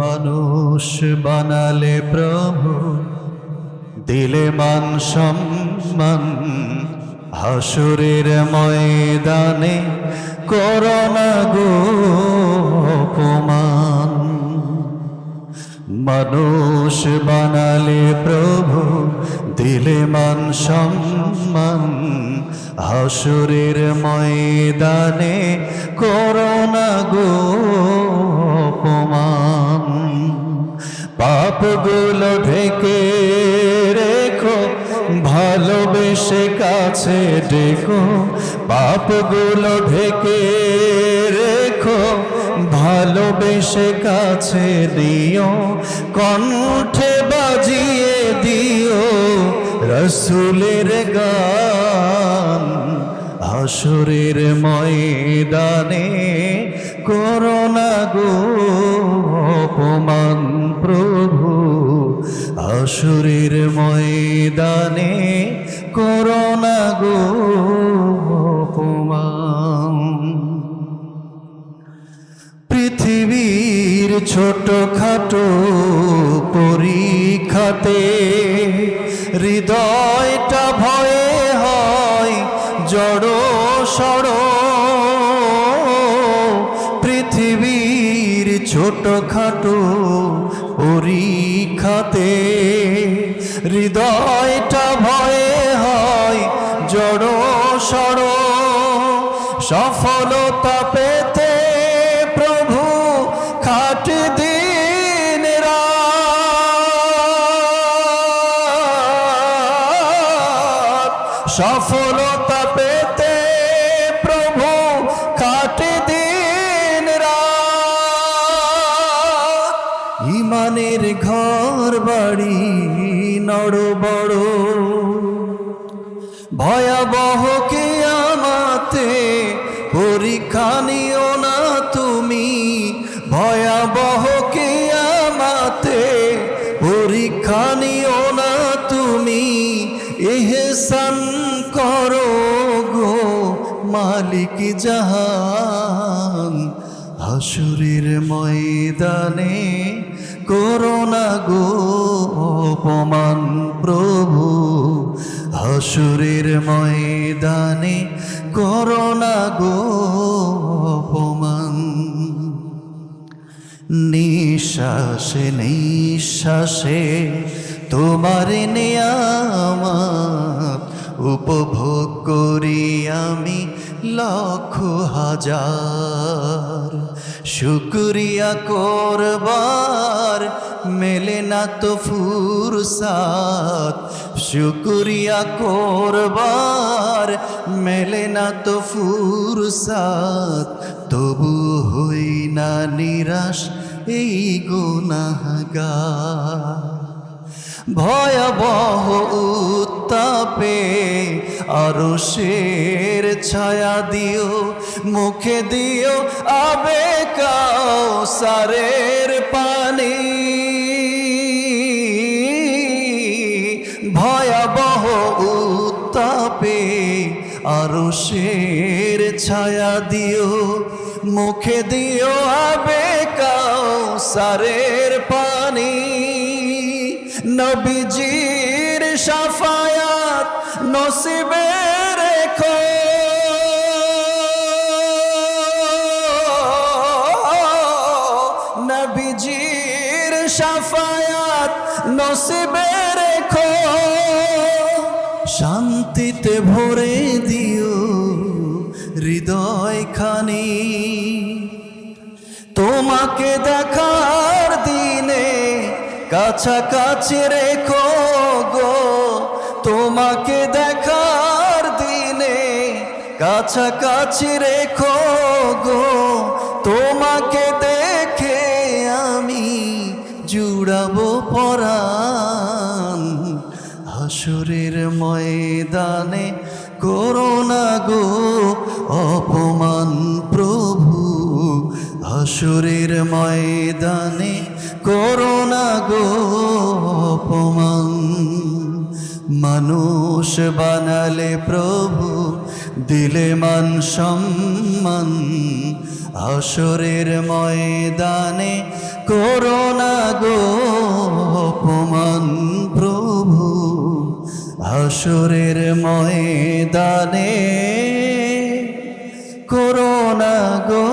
মানুষ বানালে প্রভু দিলে মান সম্মান হাসুরের ময়দানে করোনা গো অপমান। মানুষ বানালে প্রভু, দিলে মান সম্মান। হাসুরের ময়দানে করোনা গো অপমান। পাপগুলো ঢেকে রেখো, ভালোবেসে কাছে ডেকো। পাপগুলো ঢেকে রেখো ভালোবেসে কাছে দিও কণ্ঠে বাজিয়ে দিও, রসুলের গান হাসুরের ময়দানে করোনা গো, অপমান প্রভু হাসুরের ময়দানে করোনা পরীক্ষাতে হৃদয়টা ভয়ে হয় জড় সড়। পৃথিবীর ছোট খাটো পরীক্ষাতে হৃদয়টা ভয়ে হয় জড় সড়। সফলতা পেতে সফলতা পেতে প্রভু কাটে দিন। ইমানের ঘর বাড়ি নড় বড়। ভয়াবহ কে আমাতে পরীক্ষা নিও না তুমি। ভয়াবহ কে আমাতে পরীক্ষা নিও না তুমি। এহে এহসান করো গো মালিক জাহান হাসুরের ময়দানে করোনা গো অপমান প্রভু হাসুরের ময়দানে করোনা গো অপমান। নিঃশ্বাসে নিঃশ্বাসে তোমার নিয়ামত উপভোগ করি আমি লক্ষ হাজার। শুক্রিয়া করবার মেলে না তো ফুরসাত শুক্রিয়া করবার মেলে না তো ফুরসাত তবু হই না নিরাশ এই গুনাহগার। ভয়াবহ আরও শের ছায়া দিও, মুখে দিও আবে সারের পানি। ভয়াবহ উত্তাপে আরও শের ছায়া দিও, মুখে দিও আবে সারের পানি। নবীজির সাফায়াত নসিবে রেখো। নবীজির সাফায়াত নসিবে রেখো। শান্তিতে ভরে দিও হৃদয় খানি। তোমাকে দেখার দিনে কাছাকাছি রেখো গো। তোমাকে দেখার দিনে কাছাকাছি রেখো গো। তোমাকে দেখে আমি জুড়াবো পরাণ। হাসুরের ময়দানে করোনা গো অপমান প্রভু। হাসুরের ময়দানে করোনা মানুষ বানালে প্রভু, দিলে মান সম্মান। আসরের ময়দানে করোনা গো অপমান প্রভু, আসরের ময়দানে করোনা গো